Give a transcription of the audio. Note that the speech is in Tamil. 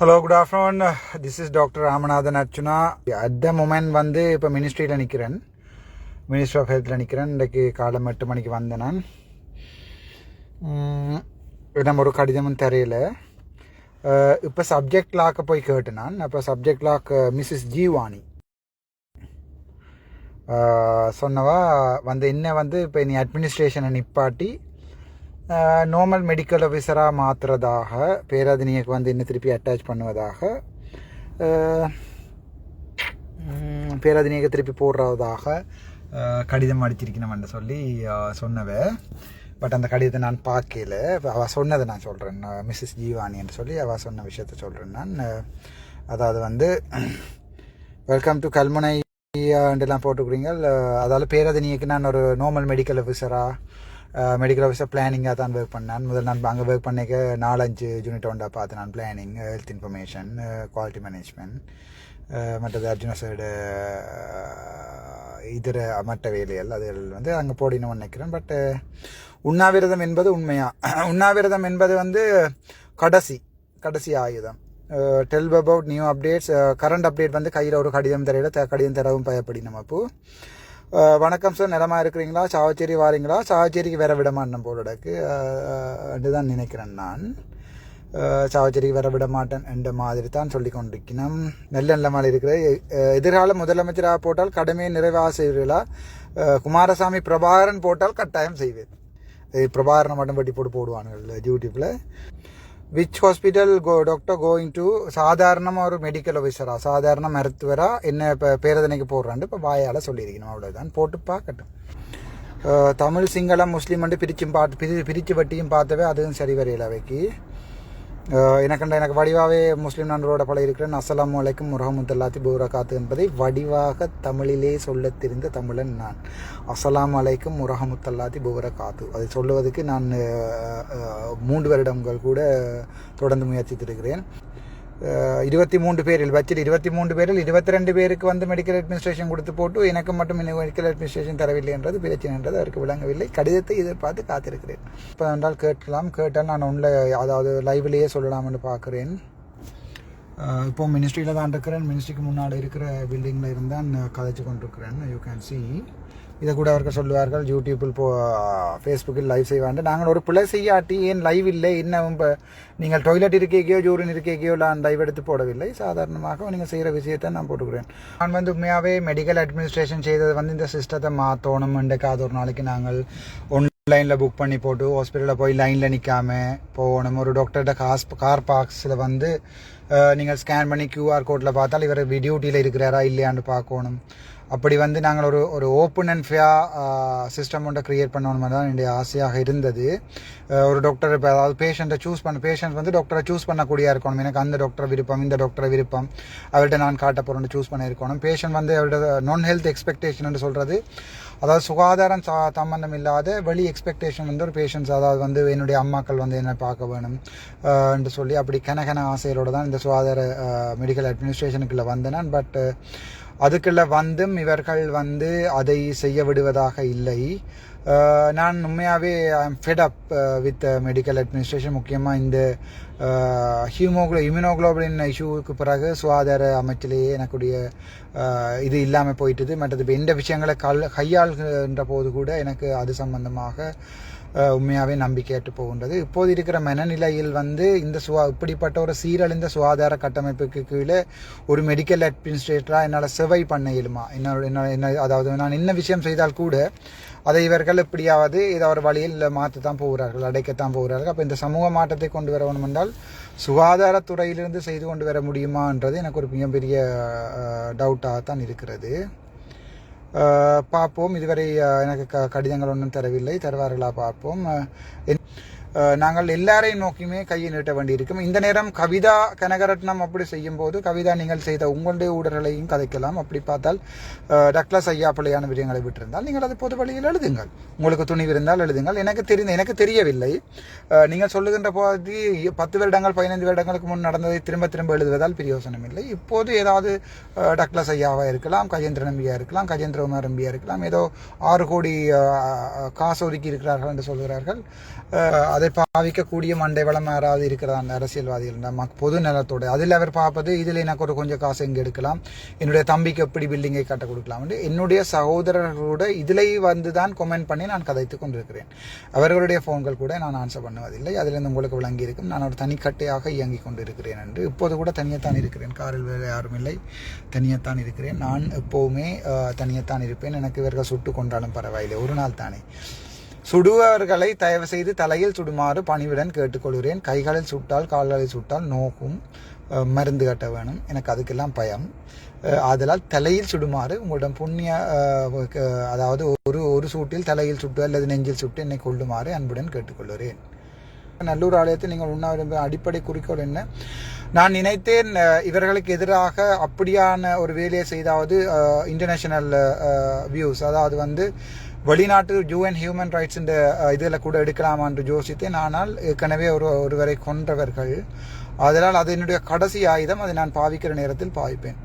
Hello good afternoon this is doctor Ramanathan Archuna at the moment வந்து இப்போ மினிஸ்ட்ரியில் நிற்கிறேன் மினிஸ்ட்ரி ஆஃப் ஹெல்த்தில் நிற்கிறேன் இன்றைக்கு காலம் எட்டு மணிக்கு வந்தேன் நான். நம்ம ஒரு கடிதமும் தெரியல. இப்போ சப்ஜெக்ட் லாக்கை போய் கேட்டேன் நான். அப்போ சப்ஜெக்ட் லாக் மிஸ்ஸஸ் ஜீவானி சொன்னவா வந்து என்ன வந்து இப்போ நீ அட்மினிஸ்ட்ரேஷனை நிப்பாட்டி நார்மல் மெடிக்கல் ஆஃபீஸராக மாற்றுறதாக பேராதினியக்கு வந்து இன்னும் திருப்பி அட்டாச் பண்ணுவதாக பேராதினியக்கு திருப்பி போடுறதாக கடிதம் அடிச்சிருக்கணும்னு சொல்லி சொன்னவ. பட் அந்த கடிதத்தை நான் பார்க்கல. அவள் சொன்னதை நான் சொல்கிறேன் மிஸ்ஸஸ் ஜீவானின்னு சொல்லி அவள் சொன்ன விஷயத்த சொல்கிறேன் நான். அதாவது வந்து வெல்கம் டு கல்முனை எல்லாம் போட்டுக்கிறீங்க. அதால் பேரதினியக்கு நான் ஒரு நார்மல் மெடிக்கல் ஆஃபீஸராக மெடிக்கல் ஆஃபீஸர் பிளானிங்காக தான் ஒர்க் பண்ணேன். முதல் நான் அங்கே ஒர்க் பண்ணிக்க நாலஞ்சு யூனிட் ஒன்றா பார்த்து நான். Planning health information quality management மற்றது அர்ஜுன சைடு இதர மற்ற வேலைகள் அதுகள் வந்து அங்கே போடினோம்னு நினைக்கிறேன். பட் உண்ணாவிரதம் என்பது உண்மையா? உண்ணாவிரதம் என்பது வந்து கடைசி கடைசி ஆயுதம். Tell about new updates current update வந்து கையில் ஒரு கடிதம் தரையில் கடிதம் தரவும் பயப்படி நம்ம வணக்கம் சார் நிலமா இருக்கிறீங்களா? சாவச்சேரி வாரீங்களா? சாவச்சேரிக்கு வேற விட மாட்டேன் போலடக்கு தான் நினைக்கிறேன் நான். சாவச்சேரிக்கு வர விட மாட்டேன் என்ற மாதிரி தான் சொல்லி கொண்டிருக்கணும் நல்ல நல்ல மாதிரி இருக்கிற எதிர்கால முதலமைச்சராக போட்டால் கடமையை நிறைவாக செய்வீர்களா? குமாரசாமி பிரபாகரன் போட்டால் கட்டாயம் செய்வேன். பிரபாகரனை மட்டும் பட்டி போட்டு போடுவானுங்கள் யூடியூப்பில் which hospital go doctor going to சாதாரணமாக ஒரு மெடிக்கல் ஆஃபீஸரா சாதாரண மருத்துவரா? என்ன இப்போ பேரதனைக்கு போடுறாண்டு இப்போ வாயால் சொல்லியிருக்கணும். அவ்வளோதான் போட்டு பார்க்கட்டும். தமிழ் சிங்களம் முஸ்லீம் வந்து பிரிச்சும் பார்த்து பிரி பிரித்து வட்டியும் பார்த்தவே அதுவும் சரி வரையில் அவைக்கு. எனக்கண்ட எனக்கு வடிவாகவே முஸ்லீம் நண்பரோட பல இருக்கிறேன் அஸ்ஸலாமு அலைக்கும் முரஹமத்துல்லாத்தி பூரகாத்து என்பதை வடிவாக தமிழிலே சொல்ல தெரிந்த தமிழன் நான். அஸ்ஸலாமு அலைக்கும் முரஹமத்துல்லாத்தி பூரகாத்து அதை சொல்லுவதற்கு நான் மூன்று வருடங்கள் கூட தொடர்ந்து முயற்சித்திருக்கிறேன். இருபத்தி மூன்று பேரில் வச்சில் இருபத்தி மூன்று பேரில் இருபத்தி ரெண்டு பேருக்கு வந்து மெடிக்கல் அட்மினிஸ்ட்ரேஷன் கொடுத்து போட்டு எனக்கு மட்டும் இன்னும் மெடிக்கல் அட்மினிஸ்ட்ரேஷன் தரவில்லை என்றது பிரச்சனை என்றது அவருக்கு விளங்கவில்லை. கடிதத்தை எதிர்பார்த்து காத்திருக்கிறேன். இப்போ என்றால் கேட்கலாம். கேட்டால் நான் உள்ள அதாவது லைவ்லேயே சொல்லலாம்னு பார்க்குறேன். இப்போ மினிஸ்ட்ரியில் தான் இருக்கிறேன். மினிஸ்ட்ரிக்கு முன்னாடி இருக்கிற பில்டிங்கில் இருந்தால் கதைச்சு கொண்டிருக்கிறேன். யூ கேன் சி இதை கூட அவர்கள் சொல்லுவார்கள் யூடியூப்பில் போ ஃபேஸ்புக்கில் லைவ் செய்வாண்டு நாங்கள் ஒரு பிள்ளை செய்யாட்டி ஏன் லைவ் இல்லை? இன்னும் இப்போ நீங்கள் டாய்லெட் இருக்கேக்கையோ ஜூரின் இருக்கேக்கையோ நான் லைவ் எடுத்து போடவில்லை. சாதாரணமாக நீங்கள் செய்கிற விஷயத்தை நான் போட்டுக்கிறேன். நான் வந்து உண்மையாகவே மெடிக்கல் அட்மினிஸ்ட்ரேஷன் செய்தது வந்து இந்த சிஸ்டத்தை மாற்றணும் இன்றைக்காவது ஒரு நாளைக்கு நாங்கள் ஆன்லைனில் புக் பண்ணி போட்டு ஹாஸ்பிட்டலில் போய் லைனில் நிற்காம போகணும். ஒரு டாக்டர்கிட்ட காஸ் கார் பார்க்ஸில் வந்து நீங்கள் ஸ்கேன் பண்ணி கியூஆர் கோட்டில் பார்த்தால் இவர் டியூட்டியில் இருக்கிறாரா இல்லையான்னு பார்க்கணும். அப்படி வந்து நாங்கள் ஒரு ஒரு ஓப்பன் அண்ட் ஃபியா சிஸ்டம் ஒன்றை க்ரியேட் பண்ணணும் தான் என்னுடைய ஆசையாக இருந்தது. ஒரு டாக்டர் இப்போ அதாவது பேஷண்ட்டை சூஸ் பண்ண பேஷண்ட் வந்து டாக்டரை சூஸ் பண்ணக்கூடிய இருக்கணும். எனக்கு அந்த டாக்டரை விருப்பம் இந்த டாக்டரை விருப்பம். அவர்கிட்ட நான் காட்ட போகிறேன்னு சூஸ் பண்ண இருக்கணும் பேஷண்ட் வந்து அவரோட நான் ஹெல்த் எக்ஸ்பெக்டேஷன் சொல்கிறது அதாவது சுகாதாரம் சா சம்பந்தம் இல்லாத வெளி எக்ஸ்பெக்டேஷன் வந்து ஒரு பேஷண்ட்ஸ் அதாவது வந்து என்னுடைய அம்மாக்கள் வந்து என்ன பார்க்க வேணும் என்று சொல்லி அப்படி கனகன ஆசைகளோடு தான் இந்த சுகாதார மெடிக்கல் அட்மினிஸ்ட்ரேஷனுக்குள்ளே வந்தேன் பட் அதுக்குள்ள வந்தும் இவர்கள் வந்து அதை செய்ய விடுவதாக இல்லை. நான் உண்மையாகவே I am fed up with medical administration முக்கியமாக இந்த ஹியூமோக்ளோ இம்யூனோக்ளோபின் இஷ்யூவுக்கு பிறகு சுகாதார அமைச்சிலேயே எனக்குடைய இது இல்லாமல் போயிட்டுது. மற்றது இப்போ எந்த விஷயங்களை கல் கையாள்கின்ற போது கூட எனக்கு அது சம்பந்தமாக உண்மையாகவே நம்பிக்கையற்று போகின்றது. இப்போது இருக்கிற மனநிலையில் வந்து இந்த சுவா இப்படிப்பட்ட ஒரு சீரழிந்த சுகாதார கட்டமைப்புக்கு கீழே ஒரு மெடிக்கல் அட்மினிஸ்ட்ரேட்டராக என்னால் செவை பண்ண இயலுமா? என்ன என்ன அதாவது நான் என்ன விஷயம் செய்தால் கூட அதை இவர்கள் எப்படியாவது இதை ஒரு வழியில் மாற்றத்தான் போகிறார்கள் அடைக்கத்தான் போகிறார்கள். அப்போ இந்த சமூக மாற்றத்தை கொண்டு வர வேணும் என்றால் சுகாதாரத்துறையிலிருந்து செய்து கொண்டு வர முடியுமான்றது எனக்கு ஒரு மிகப்பெரிய டவுட்டாக தான் இருக்கிறது. பார்ப்போம். இதுவரை எனக்கு க கடிதங்கள் ஒன்றும் தரவில்லை. தருவார்களா பார்ப்போம். என்- நாங்கள் எல்லாரையும் நோக்கியுமே கையை நீட்ட வேண்டியிருக்கும். இந்த நேரம் கவிதா கனகரட்னம் அப்படி செய்யும் போது கவிதா நீங்கள் செய்த உங்களுடைய ஊடர்களையும் கதைக்கலாம். அப்படி பார்த்தால் டக்ளஸ் ஐயா பிள்ளையான விடயங்களை விட்டிருந்தால் நீங்கள் அது பொது வழியில் எழுதுங்கள். உங்களுக்கு துணிவு இருந்தால் எழுதுங்கள். எனக்கு தெரிந்த எனக்கு தெரியவில்லை. நீங்கள் சொல்லுகின்ற போது பத்து வருடங்கள் பதினைந்து வருடங்களுக்கு முன் நடந்ததை திரும்ப திரும்ப எழுதுவதால் பிரயோசனம் இல்லை. இப்போது ஏதாவது டக்ளஸ் ஐயாவாக இருக்கலாம் கஜேந்திரன் எம்பியா இருக்கலாம் கஜேந்திரகுமார் எம்பியா இருக்கலாம் ஏதோ ஆறு கோடி காசு ஒதுக்கி இருக்கிறார்கள் என்று சொல்கிறார்கள். அதை அதை பாவிக்கக்கூடிய மண்டை வளம் யாராவது இருக்கிறதா அந்த அரசியல்வாதிகள். நம்ம பொது நிலத்தோட அதில் அவர் பார்ப்பது இதில் எனக்கு ஒரு கொஞ்சம் காசு இங்கே எடுக்கலாம் என்னுடைய தம்பிக்கு எப்படி பில்டிங்கை கட்ட கொடுக்கலாம் என்று என்னுடைய சகோதரர்களோட இதில் வந்து தான் கொமெண்ட் பண்ணி நான் கதைத்து கொண்டிருக்கிறேன். அவர்களுடைய ஃபோன்கள் கூட நான் ஆன்சர் பண்ணுவதில்லை. அதிலிருந்து உங்களுக்கு விளங்கி இருக்கும் நான் ஒரு தனிக்கட்டையாக இயங்கிக் கொண்டிருக்கிறேன் என்று. இப்போது கூட தனியத்தான் இருக்கிறேன். காரில் வேறு யாரும் இல்லை. தனியத்தான் இருக்கிறேன். நான் எப்போவுமே அஹ், தனியத்தான் இருப்பேன். எனக்கு இவர்கள் சுட்டு கொண்டாலும் பரவாயில்லை. ஒரு நாள் தானே. சுடுபவர்களை தயவு செய்து தலையில் சுடுமாறு பணிவுடன் கேட்டுக்கொள்கிறேன். கைகளில் சுட்டால் கால்களில் சுட்டால் நோக்கும் மருந்து கட்ட வேணும். எனக்கு அதுக்கெல்லாம் பயம். அதனால் ஆதலால் தலையில் சுடுமாறு உங்களிடம் புண்ணிய அதாவது ஒரு ஒரு சூட்டில் தலையில் சுட்டு அல்லது நெஞ்சில் சுட்டு என்னை கொள்ளுமாறு அன்புடன் கேட்டுக்கொள்கிறேன். நல்லூர் ஆலயத்தில் நீங்கள் உண்ணாவிரும்ப அடிப்படை குறிக்கோள் என்ன? நான் நினைத்தேன் இவர்களுக்கு எதிராக அப்படியான ஒரு வேலையை செய்தாவது இன்டர்நேஷனல் வியூஸ் அதாவது வந்து வெளிநாட்டு யூஎன் ஹியூமன் ரைட்ஸ் இந்த இதில் கூட எடுக்கலாமா என்று யோசித்தேன். ஆனால் ஏற்கனவே ஒரு ஒருவரை கொன்றவர்கள். அதனால் அது என்னுடைய கடைசி ஆயுதம். அதை நான் பாவிக்கிற நேரத்தில் பாவிப்பேன்.